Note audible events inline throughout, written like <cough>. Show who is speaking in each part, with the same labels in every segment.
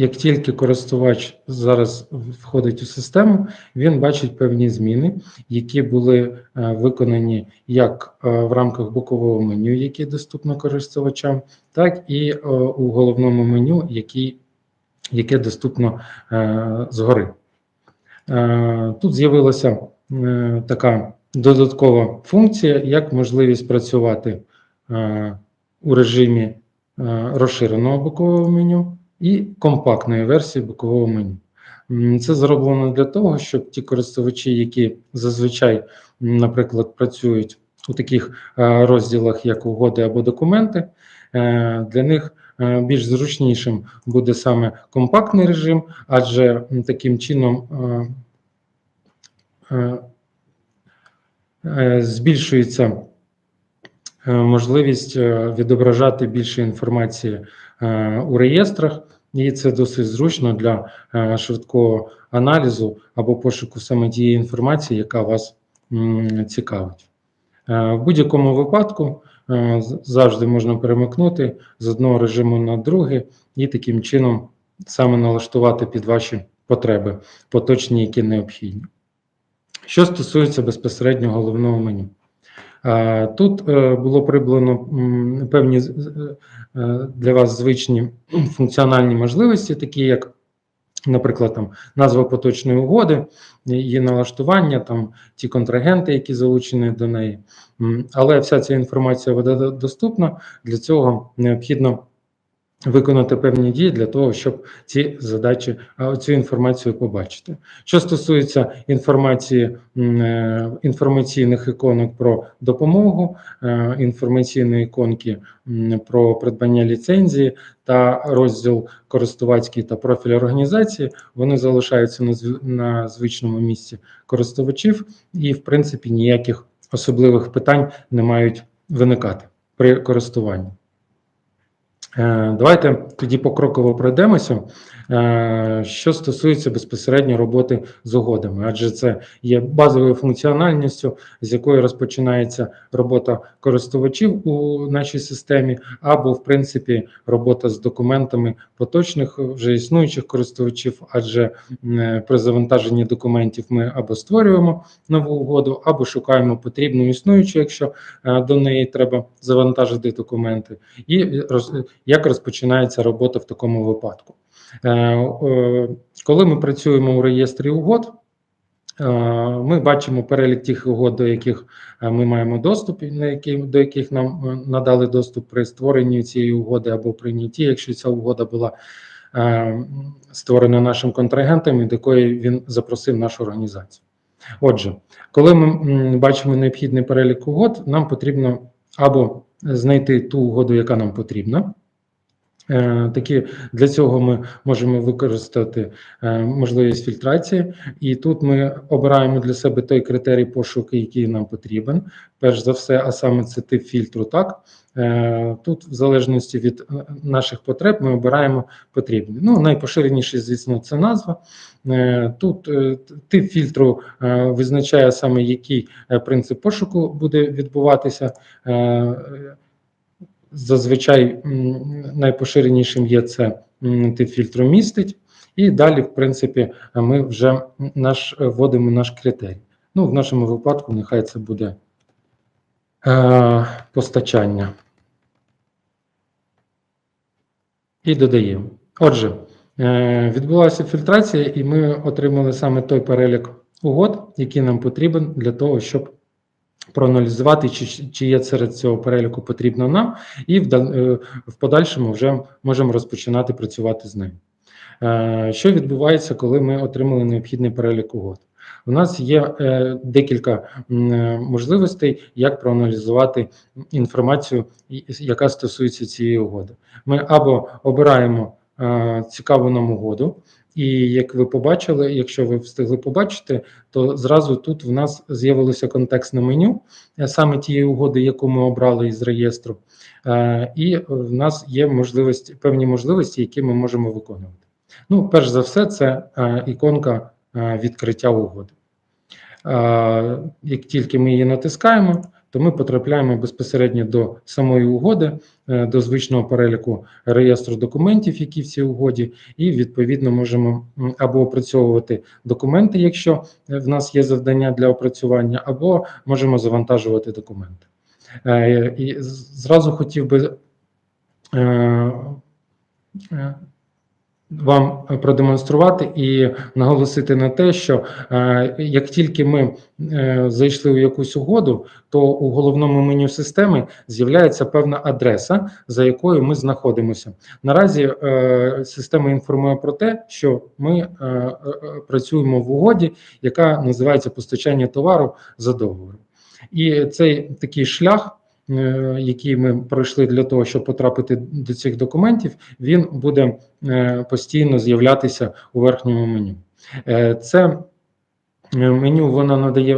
Speaker 1: як тільки користувач зараз входить у систему, він бачить певні зміни, які були е, виконані як е, в рамках бокового меню, яке доступно користувачам, так і е, у головному меню, який, яке доступно згори. Тут з'явилася така додаткова функція, як можливість працювати у режимі розширеного бокового меню і компактної версії бокового меню. Це зроблено для того, щоб ті користувачі, які зазвичай, наприклад, працюють у таких е, розділах, як угоди або документи, е, для них е, більш зручнішим буде саме компактний режим, адже таким чином збільшується можливість е, відображати більше інформації е, у реєстрах, і це досить зручно для е, швидкого аналізу або пошуку саме тієї інформації, яка вас цікавить. Е, В будь-якому випадку е, завжди можна перемикнути з одного режиму на другий і таким чином саме налаштувати під ваші потреби, поточні, які необхідні. Що стосується безпосередньо головного меню. Тут е, було прибрано певні е, для вас звичні функціональні можливості, такі як, наприклад, там назва поточної угоди, її налаштування, там ті контрагенти, які залучені до неї. Але вся ця інформація буде доступна. Для цього необхідно виконати певні дії для того, щоб ці задачі, цю інформацію побачити. Що стосується інформації е, інформаційних іконок про допомогу, е, інформаційної іконки про придбання ліцензії та розділ користувацький та профіль організації, вони залишаються на звичному місці користувачів, і в принципі ніяких особливих питань не мають виникати при користуванні. Е, Давайте тоді покроково пройдемося. Е, Що стосується безпосередньо роботи з угодами, адже це є базовою функціональністю, з якої розпочинається робота користувачів у нашій системі, або, в принципі, робота з документами поточних вже існуючих користувачів, адже при завантаженні документів ми або створюємо нову угоду, або шукаємо потрібну існуючу, якщо е, до неї треба завантажити документи, і як розпочинається робота в такому випадку. Е, Коли ми працюємо у реєстрі угод, е, ми бачимо перелік тих угод, до яких е, ми маємо доступ, на до яких нам надали доступ при створенні цієї угоди або прийнятті, якщо ця угода була створена нашим контрагентом, і до якої він запросив нашу організацію. Отже, коли ми бачимо необхідний перелік угод, нам потрібно або знайти ту угоду, яка нам потрібна. Е, Такі для цього ми можемо використати е, можливість фільтрації, і тут ми обираємо для себе той критерій пошуку, який нам потрібен. Перш за все, а саме це тип фільтру. Так Е, тут, в залежності від наших потреб, ми обираємо потрібні. Ну, найпоширеніший, звісно, це назва. Тут тип фільтру визначає саме який принцип пошуку буде відбуватися. Е, е, Зазвичай найпоширенішим є це тип фільтру містить, і далі, в принципі, ми вже наш вводимо наш критерій. Ну, в нашому випадку, нехай це буде е, постачання. І додаємо. Отже, е, відбулася фільтрація, і ми отримали саме той перелік угод, який нам потрібен для того, щоб проаналізувати, чи, чи є серед цього переліку потрібно нам, і в, е, в подальшому вже можемо розпочинати працювати з ним. Е, Що відбувається, коли ми отримали необхідний перелік угод? У нас є е, декілька можливостей, як проаналізувати інформацію, яка стосується цієї угоди. Ми або обираємо цікаву нам угоду, і як ви побачили, якщо ви встигли побачити, то зразу тут в нас з'явилося контекстне меню е, саме тієї угоди, яку ми обрали із реєстру, Е, і в нас є можливості, певні можливості, які ми можемо виконувати. Ну, перш за все, це е, іконка відкриття угоди. Як тільки ми її натискаємо, то ми потрапляємо безпосередньо до самої угоди, е, до звичного переліку реєстру документів, які в цій угоді, і відповідно можемо або опрацьовувати документи, якщо е, в нас є завдання для опрацювання, або можемо завантажувати документи. Е, І зразу хотів би вам продемонструвати і наголосити на те, що е, як тільки ми е, зайшли у якусь угоду, то у головному меню системи з'являється певна адреса, за якою ми знаходимося. Наразі е, система інформує про те, що ми е, е, е, працюємо в угоді, яка називається постачання товару за договором. І цей такий шлях, е, який ми пройшли для того, щоб потрапити до цих документів, він буде е, постійно з'являтися у верхньому меню. Е, Це меню воно надає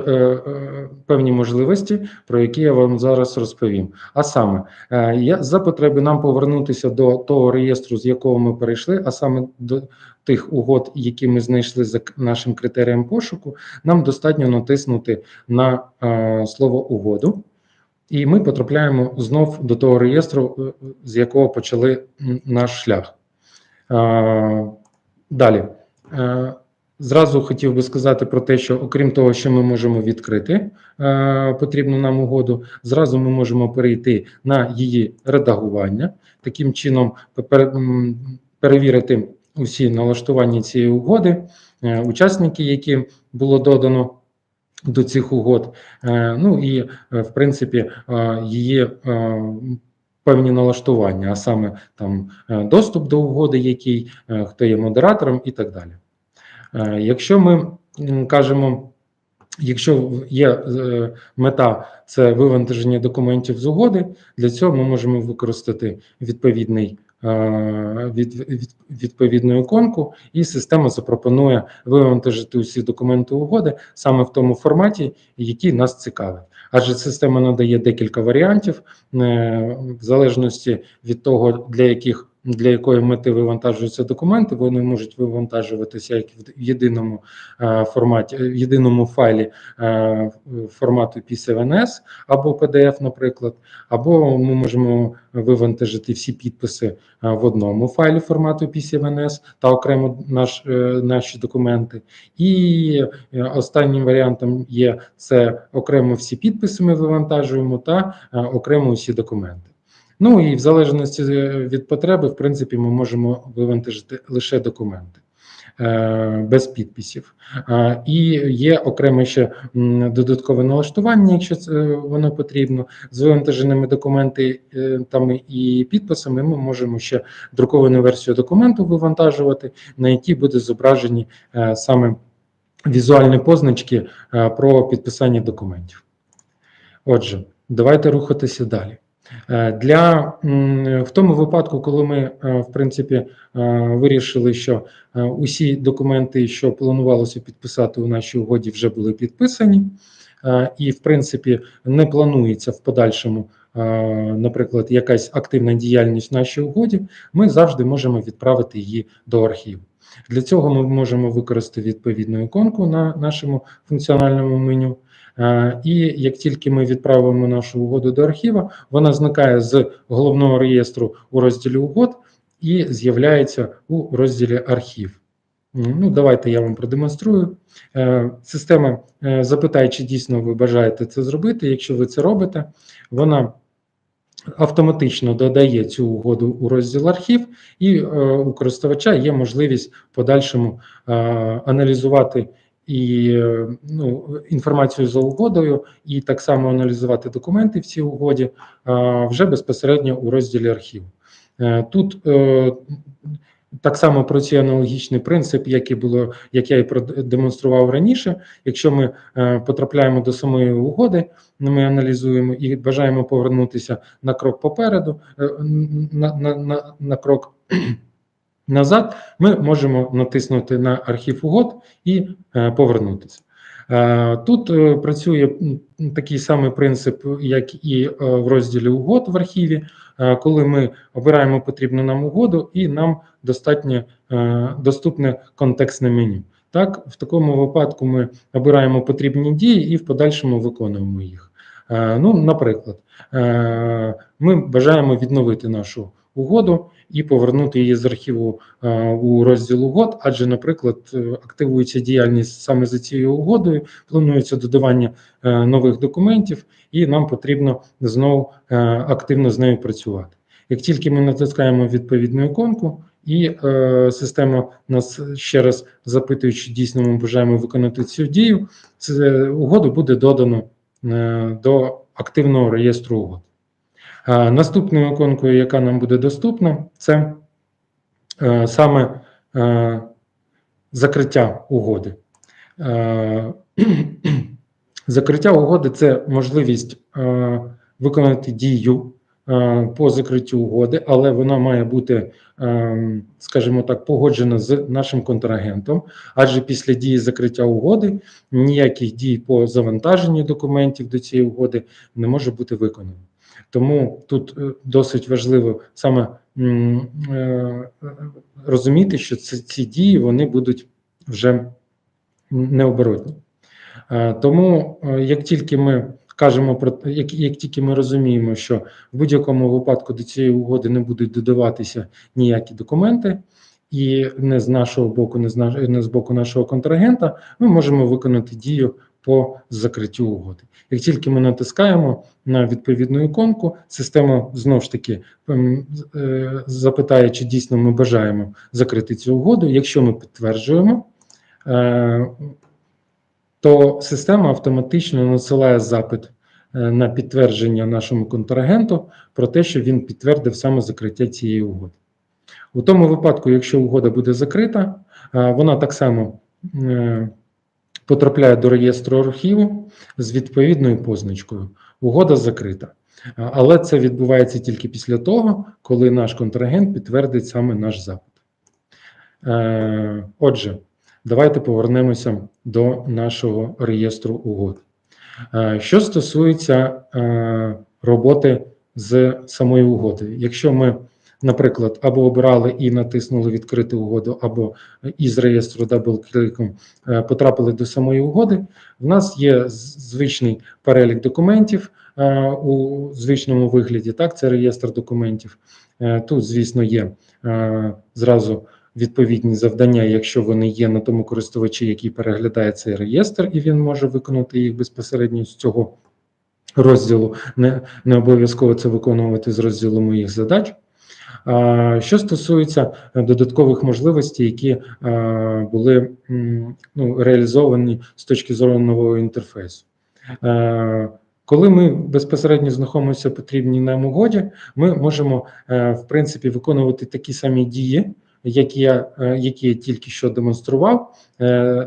Speaker 1: певні можливості, про які я вам зараз розповім. А саме, за потреби нам повернутися до того реєстру, з якого ми перейшли, а саме до тих угод, які ми знайшли за нашим критерієм пошуку, нам достатньо натиснути на слово угоду. І ми потрапляємо знов до того реєстру, е, з якого почали наш шлях. Далі. Е, Зразу хотів би сказати про те, що окрім того, що ми можемо відкрити е, потрібну нам угоду, зразу ми можемо перейти на її редагування, таким чином пер- перевірити усі налаштування цієї угоди, е, учасники, які було додано до цих угод. Е, Ну і е, в принципі е, е, певні налаштування, а саме там доступ до угоди, який, хто є модератором і так далі. Якщо ми кажемо, якщо є мета це вивантаження документів з угоди, для цього ми можемо використати відповідний від, від, відповідну іконку, і система запропонує вивантажити усі документи угоди саме в тому форматі, який нас цікавить. Адже система надає декілька варіантів е, в залежності від того, для яких для якої мети вивантажуються документи, вони можуть вивантажуватися як в єдиному е, форматі, в єдиному файлі е, формату PCVNS або PDF, наприклад, або ми можемо вивантажити всі підписи е, в одному файлі формату PCVNS та окремо наш, е, наші документи. І е, останнім варіантом є це окремо всі підписи ми вивантажуємо та е, окремо усі документи. Ну і в залежності е, від потреби, в принципі, ми можемо вивантажити лише документи е, без підписів. Е, І є окреме ще додаткове налаштування, якщо воно потрібно. З вивантаженими документами і підписами ми можемо ще друковану версію документу вивантажувати, на якій буде зображені саме візуальні позначки про підписання документів. Отже, давайте рухатися далі. Е, Для в тому випадку, коли ми е, в принципі е, вирішили, що усі документи, що планувалося підписати у нашій угоді, вже були підписані, і в принципі не планується в подальшому, наприклад, якась активна діяльність в нашій угоді, ми завжди можемо відправити її до архіву. Для цього ми можемо використати відповідну іконку на нашому функціональному меню. Е, І як тільки ми відправимо нашу угоду до архіва, вона зникає з головного реєстру у розділі угод і з'являється у розділі архів. Ну, давайте я вам продемонструю. Е, Система е, запитає, чи дійсно ви бажаєте це зробити. Якщо ви це робите, вона автоматично додає цю угоду у розділ архів, і у користувача є можливість в подальшому аналізувати і ну, інформацію за угодою, і так само аналізувати документи в цій угоді вже безпосередньо у розділі архів. Е, Тут е, так само працює аналогічний принцип, як і було, як я і продемонстрував раніше. Якщо ми е, потрапляємо до самої угоди, ми аналізуємо і бажаємо повернутися на крок попереду, на, на, на, на крок назад, ми можемо натиснути на архів угод і е, повернутися. Е, Тут е, працює такий самий принцип, як і в розділі угод в архіві, коли ми обираємо потрібну нам угоду, і нам достатньо доступне контекстне меню. Так, в такому випадку ми обираємо потрібні дії і в подальшому виконуємо їх. Ну, наприклад, ми бажаємо відновити нашу угоду і повернути її з архіву е, у розділ угод, адже, наприклад, е, активується діяльність саме за цією угодою, планується додавання е, нових документів, і нам потрібно знову активно з нею працювати. Як тільки ми натискаємо відповідну іконку, і система нас ще раз запитує, чи дійсно ми бажаємо виконати цю дію, це угоду буде додано до активного реєстру угод. Наступною іконкою, яка нам буде доступна, це е, саме е, закриття угоди. Е, <clears throat> Закриття угоди це можливість виконати дію по закриттю угоди, але вона має бути, скажімо так, погоджена з нашим контрагентом. Адже після дії закриття угоди ніяких дій по завантаженню документів до цієї угоди не може бути виконано. Тому тут е, досить важливо саме е, розуміти, що ці, дії вони будуть вже необоротні. Е, Тому як тільки ми кажемо про як, як тільки ми розуміємо, що в будь-якому випадку до цієї угоди не будуть додаватися ніякі документи, і не з нашого боку, не з наш, не з боку нашого контрагента, ми можемо виконати дію по закриттю угоди. Як тільки ми натискаємо на відповідну іконку, система знову ж таки ем, е, запитає, чи дійсно ми бажаємо закрити цю угоду. Якщо ми підтверджуємо, е, то система автоматично надсилає запит е, на підтвердження нашому контрагенту про те, що він підтвердив саме закриття цієї угоди. У тому випадку, якщо угода буде закрита, вона так само потрапляє до реєстру архіву з відповідною позначкою. Угода закрита. Але це відбувається тільки після того, коли наш контрагент підтвердить саме наш запит. Е, Отже, давайте повернемося до нашого реєстру угод. Е, Що стосується е, роботи з самої угоди, якщо ми, наприклад, або обирали і натиснули відкрити угоду, або із реєстру дабл-кліком е, потрапили до самої угоди, в нас є звичний перелік документів е, у звичному вигляді. Так, це реєстр документів. Е, Тут, звісно, є зразу відповідні завдання, якщо вони є на тому користувачі, який переглядає цей реєстр, і він може виконати їх безпосередньо з цього розділу. Не, не обов'язково це виконувати з розділу моїх задач. Що стосується е, додаткових можливостей, які е, були ну, реалізовані з точки зору нового інтерфейсу. Е, Коли ми безпосередньо знаходимося в потрібній нам угоді, ми можемо в принципі виконувати такі самі дії, які я, які я тільки що демонстрував,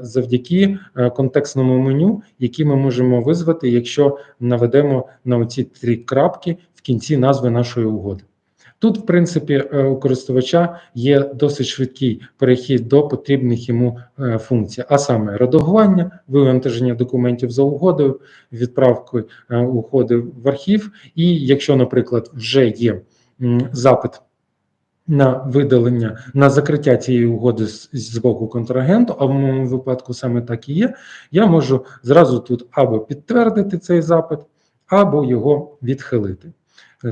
Speaker 1: завдяки контекстному меню, які ми можемо визвати, якщо наведемо на оці три крапки в кінці назви нашої угоди. Тут, в принципі, е, у користувача є досить швидкий перехід до потрібних йому е, функцій, а саме редагування, вивантаження документів за угодою, відправки е, угоди в архів. І якщо, наприклад, вже є запит на видалення на закриття цієї угоди з, з боку контрагенту, а в моєму випадку саме так і є. Я можу зразу тут або підтвердити цей запит, або його відхилити.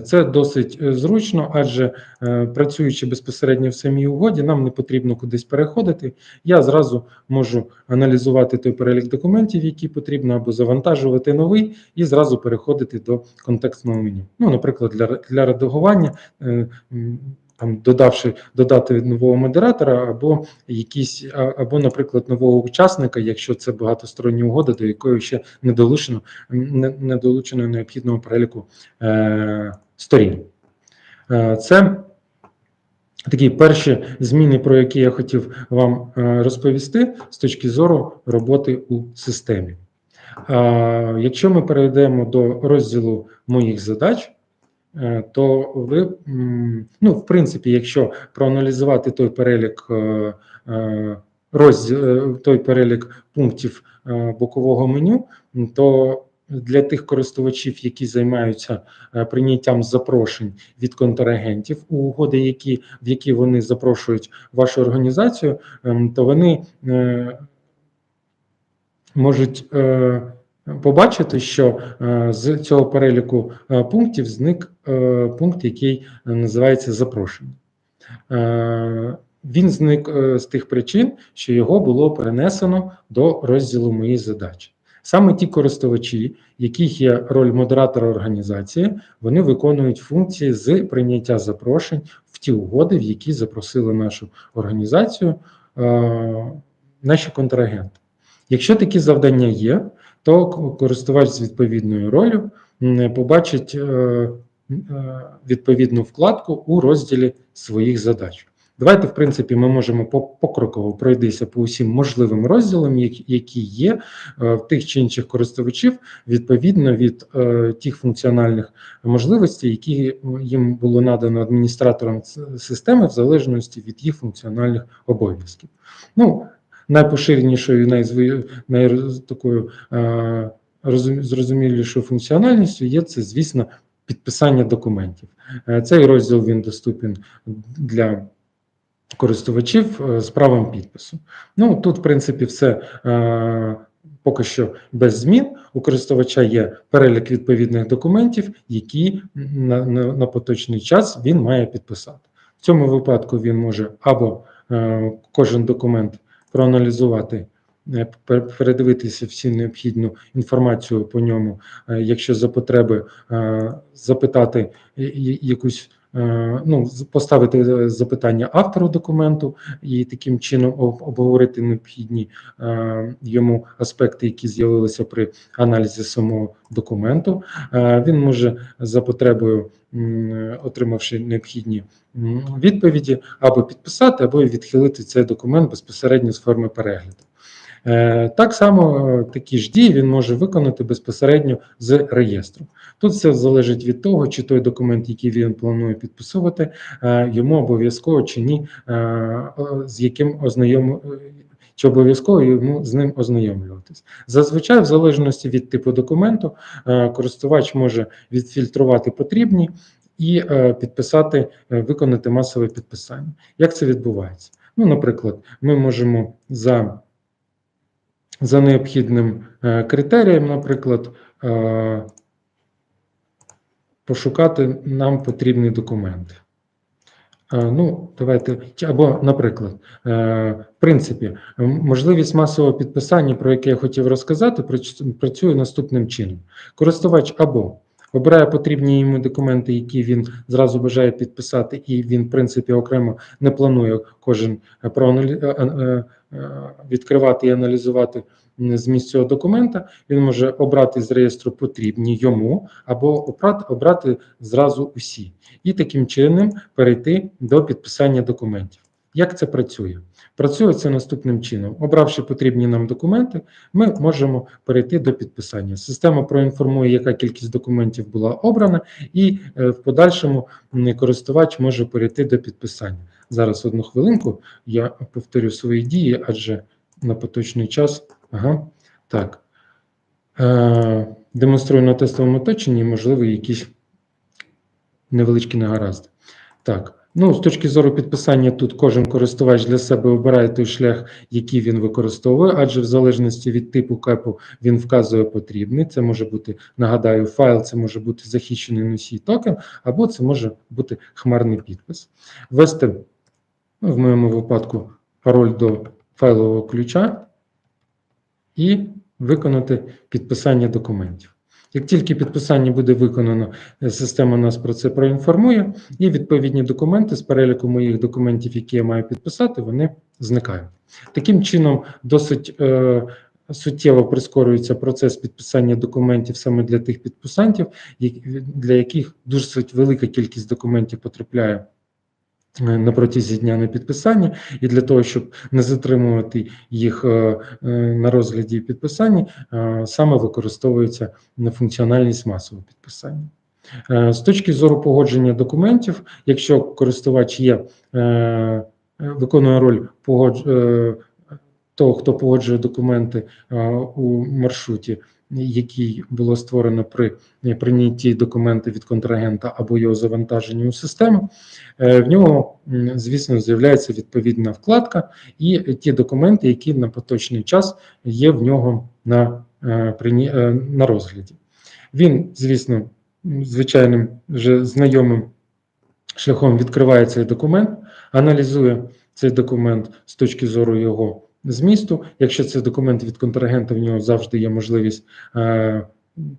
Speaker 1: Це досить е, зручно, адже е, працюючи безпосередньо в самій угоді, нам не потрібно кудись переходити. Я зразу можу аналізувати той перелік документів, які потрібно, або завантажувати новий, і зразу переходити до контекстного меню. Ну, наприклад, для, для редагування. Там додавши додати нового модератора, або якісь, або, наприклад, нового учасника, якщо це багатостороння угода, до якої ще не долучено не, не долучено необхідного переліку е, сторін. Е, це такі перші зміни, про які я хотів вам е, розповісти з точки зору роботи у системі. Е, якщо ми перейдемо до розділу моїх задач, то ви, ну, в принципі, якщо проаналізувати той перелік е, е, розділ, е, той перелік пунктів е, бокового меню, то для тих користувачів, які займаються е, прийняттям запрошень від контрагентів у угоди, які в які вони запрошують вашу організацію, ем, то вони е, можуть е, побачити, що е, з цього переліку е, пунктів зник е, пункт, який називається запрошення. Він зник з тих причин, що його було перенесено до розділу Мої задачі. Саме ті користувачі, яких є роль модератора організації, вони виконують функції з прийняття запрошень в ті угоди, в які запросили нашу організацію наші контрагенти. Якщо такі завдання є, то користувач з відповідною ролью побачить е, е, відповідну вкладку у розділі своїх задач. Давайте, в принципі, ми можемо покроково пройтися по усім можливим розділам, які- є е, в тих чи інших користувачів, відповідно від тих функціональних можливостей, які їм було надано адміністраторам системи в залежності від їх функціональних обов'язків. Ну, найпоширенішою, най, такою е, зрозумілішою функціональністю є це, звісно, підписання документів. Е, Цей розділ він доступен для користувачів е, з правом підпису. Ну тут, в принципі, все поки що без змін. У користувача є перелік відповідних документів, які на, на, на поточний час він має підписати. В цьому випадку він може або е, кожен документ проаналізувати. е, пер- Передивитися всі необхідну інформацію по ньому, е, якщо за потреби е, запитати якусь ну, поставити е, запитання автору документу і таким чином обговорити необхідні е, йому аспекти, які з'явилися при аналізі самого документу. Е, Він може за потребою, отримавши необхідні відповіді, або підписати, або відхилити цей документ безпосередньо з форми перегляду. Е, Так само е, такі ж дії він може виконати безпосередньо з реєстру. Тут все залежить від того, чи той документ, який він планує підписувати, е, йому обов'язково чи ні, з яким ознайом. Чи обов'язково йому з ним ознайомлюватись? Зазвичай, в залежності від типу документу, користувач може відфільтрувати потрібні і підписати, виконати масове підписання. Як це відбувається? Ну, наприклад, ми можемо за за необхідним е, критерієм, наприклад, е, пошукати нам потрібний документ. Е, Ну, давайте, або, наприклад, в принципі, можливість масового підписання, про яке я хотів розказати, прац- працює наступним чином. Користувач або обирає потрібні йому документи, які він зразу бажає підписати, і він, в принципі, окремо не планує кожен е, е, відкривати і аналізувати зміст цього документа. Він може обрати з реєстру потрібні йому, або обрати, обрати зразу усі, і таким чином перейти до підписання документів. Як це працює? Працює це наступним чином. Обравши потрібні нам документи, ми можемо перейти до підписання. Система проінформує, яка кількість документів була обрана, і е, в подальшому користувач може перейти до підписання. Зараз одну хвилинку я повторю свої дії, адже на поточний час. Ага, так. Е, демонструю на тестовому оточенні, можливо, якісь невеличкі негаразди. Так. Ну, з точки зору підписання, тут кожен користувач для себе обирає той шлях, який він використовує, адже в залежності від типу кепу він вказує потрібний. Це може бути, нагадаю, файл, це може бути захищений носій токен, або це може бути хмарний підпис. Ввести, ну, в моєму випадку, пароль до файлового ключа і виконати підписання документів. Як тільки підписання буде виконано, е, система нас про це проінформує, і відповідні документи з переліку моїх документів, які я маю підписати, вони зникають. Таким чином, досить е, суттєво прискорюється процес підписання документів саме для тих підписантів, для яких досить велика кількість документів потрапляє. Е, На протязі дня на підписання, і для того, щоб не затримувати їх е, е, на розгляді е, саме використовується функціональність масового підписання. З точки зору погодження документів, якщо користувач є, виконує роль погодж... е, того, хто погоджує документи у маршруті, який було створено при е, прийнятті документа від контрагента або його завантаженні у систему, е, в нього, звісно, з'являється відповідна вкладка і ті документи, які на поточний час є в нього на, е, на розгляді. Він, звісно, звичайним вже знайомим шляхом відкриває цей документ, аналізує цей документ з точки зору його змісту. Якщо це документ від контрагента, в нього завжди є можливість е,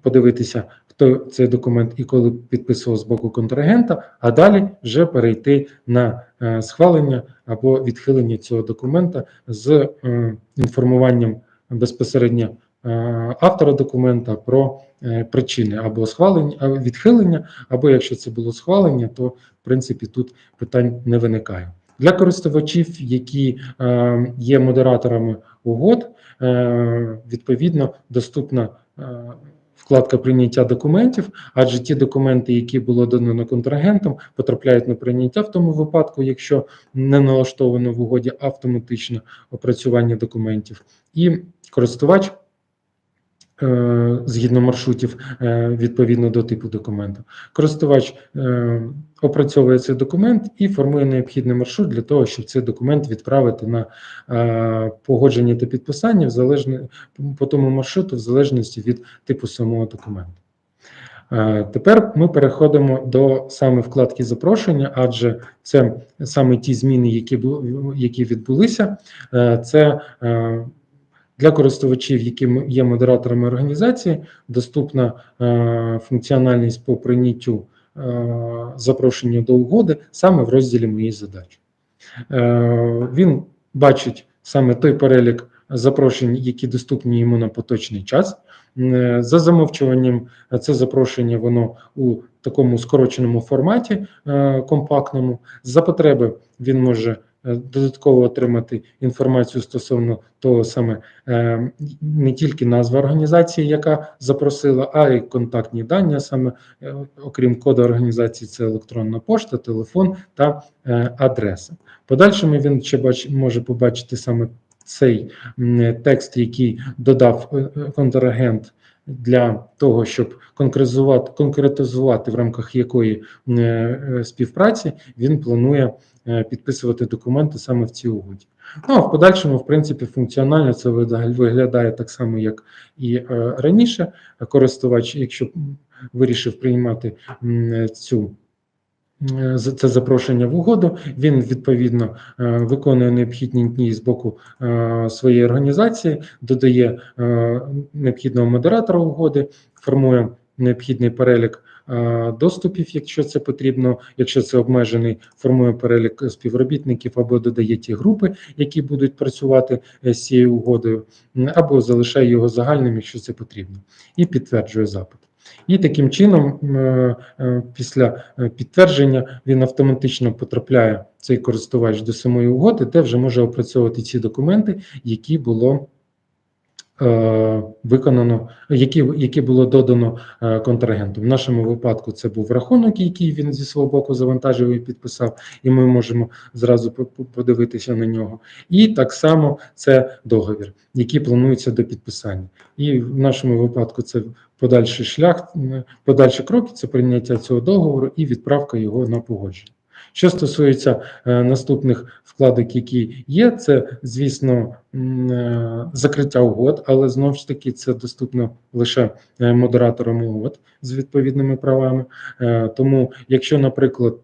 Speaker 1: подивитися, хто цей документ і коли підписував з боку контрагента, а далі вже перейти на е, схвалення або відхилення цього документа з е, інформуванням безпосередньо е, автора документа про е, причини або схвалення, або відхилення, або якщо це було схвалення, то в принципі тут питань не виникає. Для користувачів, які е, є модераторами угод, е, відповідно доступна е, вкладка прийняття документів, адже ті документи, які було дано контрагентом, потрапляють на прийняття в тому випадку, якщо не налаштовано в угоді автоматичне опрацювання документів, і користувач. Е, Згідно маршрутів е, відповідно до типу документу, користувач е, опрацьовує цей документ і формує необхідний маршрут для того, щоб цей документ відправити на погодження та підписання в залежно, по тому маршруту, в залежності від типу самого документу. Тепер ми переходимо до саме вкладки запрошення, адже це саме ті зміни, які які відбулися. Це для користувачів, які є модераторами організації, доступна е, функціональність по прийняттю е, запрошення до угоди саме в розділі Мої задачі. Е, Він бачить саме той перелік запрошень, які доступні йому на поточний час. За замовчуванням, це запрошення воно у такому скороченому форматі компактному. За потреби він може додатково отримати інформацію стосовно того саме е, не тільки назва організації, яка запросила, а й контактні дані, саме е, окрім коду організації, це електронна пошта, телефон та е, адреса. Подальшому він ще бач, може побачити саме цей текст, який додав е, е, контрагент для того, щоб конкретизувати, конкретизувати в рамках якої е, співпраці він планує е, підписувати документи саме в цій угоді. Ну а в подальшому, в принципі, функціонально це виглядає так само, як і е, раніше. Користувач, якщо вирішив приймати цю е, це запрошення в угоду. Він відповідно е, виконує необхідні дії з боку е, своєї організації, додає е, необхідного модератора угоди, формує необхідний перелік е, доступів, якщо це потрібно. Якщо це обмежений, формує перелік співробітників або додає ті групи, які будуть працювати е, з цією угодою, або залишає його загальним, якщо це потрібно, і підтверджує запит. І таким чином, е, е, після е, підтвердження, він автоматично потрапляє цей користувач до самої угоди, де вже може опрацьовувати ці документи, які було е, виконано, які, які було додано е, контрагенту. В нашому випадку це був рахунок, який він зі свого боку завантажив і підписав, і ми можемо зразу по- по- подивитися на нього. І так само це договір, який планується до підписання. І в нашому випадку це подальший шлях, подальші кроки це прийняття цього договору і відправка його на погодження. Що стосується е, наступних вкладок, які є, це звісно е, закриття угод, але знову ж таки це доступно лише е, модераторам угод з відповідними правами. Тому, якщо, наприклад,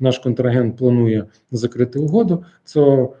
Speaker 1: наш контрагент планує закрити угоду, то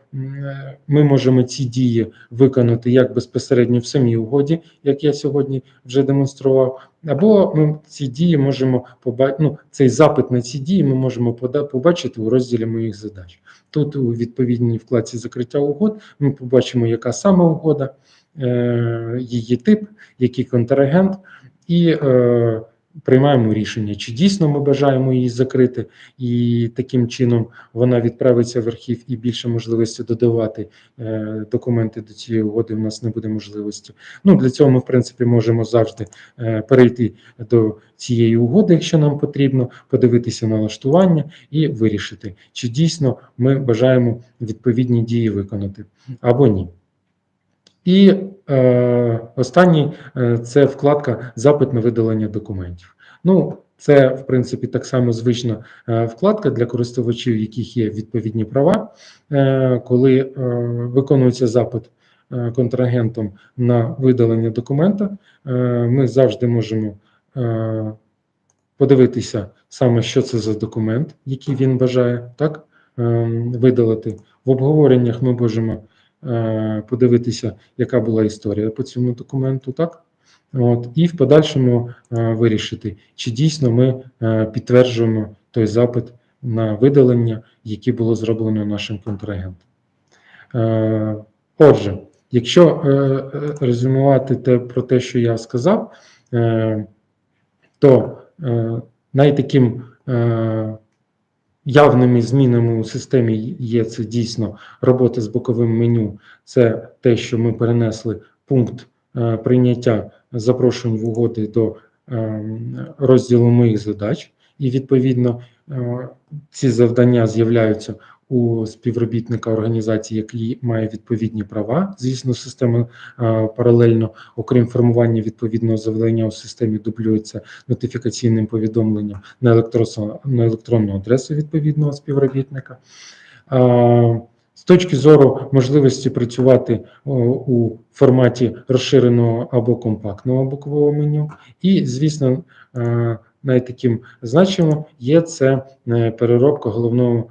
Speaker 1: ми можемо ці дії виконати як безпосередньо в самій угоді, як я сьогодні вже демонстрував, або ми ці дії можемо побачити, ну, цей запит на ці дії ми можемо побачити у розділі моїх задач. Тут у відповідній вкладці закриття угод ми побачимо, яка саме угода, е, її тип, який контрагент, і е, приймаємо рішення, чи дійсно ми бажаємо її закрити, і таким чином вона відправиться в архів і більше можливості додавати е, документи до цієї угоди. У нас не буде можливості. Ну для цього ми, в принципі, можемо завжди е, перейти до цієї угоди, якщо нам потрібно, подивитися налаштування і вирішити, чи дійсно ми бажаємо відповідні дії виконати або ні. І е, останній е, це вкладка Запит на видалення документів. Ну, це, в принципі, так само звична е, вкладка для користувачів, яких є відповідні права, Е, коли виконується запит контрагентом на видалення документа, ми завжди можемо подивитися саме, що це за документ, який він бажає так, е, видалити. В обговореннях ми можемо подивитися, яка була історія по цьому документу, так? От, і в подальшому е, вирішити, чи дійсно ми е, підтверджуємо той запит на видалення, який було зроблено нашим контрагентом. Е, Отже, якщо е, е, резюмувати те про те, що я сказав, е, то е, найтаким е, явними змінами у системі є це дійсно робота з боковим меню. Це те, що ми перенесли пункт е, прийняття запрошень в угоди до е, розділу моїх задач, і відповідно е, ці завдання з'являються у співробітника організації, який має відповідні права. Звісно, система паралельно, окрім формування відповідного завдання у системі, дублюється нотифікаційним повідомленням на, електросо- на електронну адресу відповідного співробітника. З точки зору можливості працювати у форматі розширеного або компактного бокового меню, і, звісно, найтаким значимим є це е, переробка головного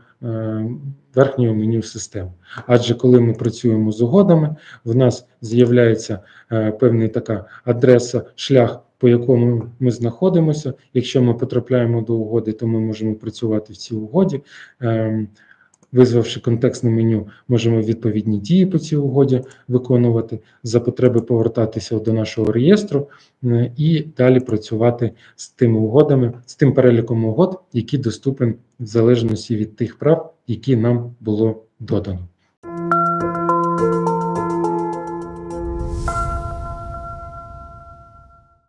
Speaker 1: верхнього меню системи. Адже коли ми працюємо з угодами, в нас з'являється е, певна така адреса, шлях, по якому ми знаходимося. Якщо ми потрапляємо до угоди, то ми можемо працювати в цій угоді. Визвавши контекстне меню, можемо відповідні дії по цій угоді виконувати, за потреби повертатися до нашого реєстру е, і далі працювати з тими угодами, з тим переліком угод, які доступен в залежності від тих прав, які нам було додано.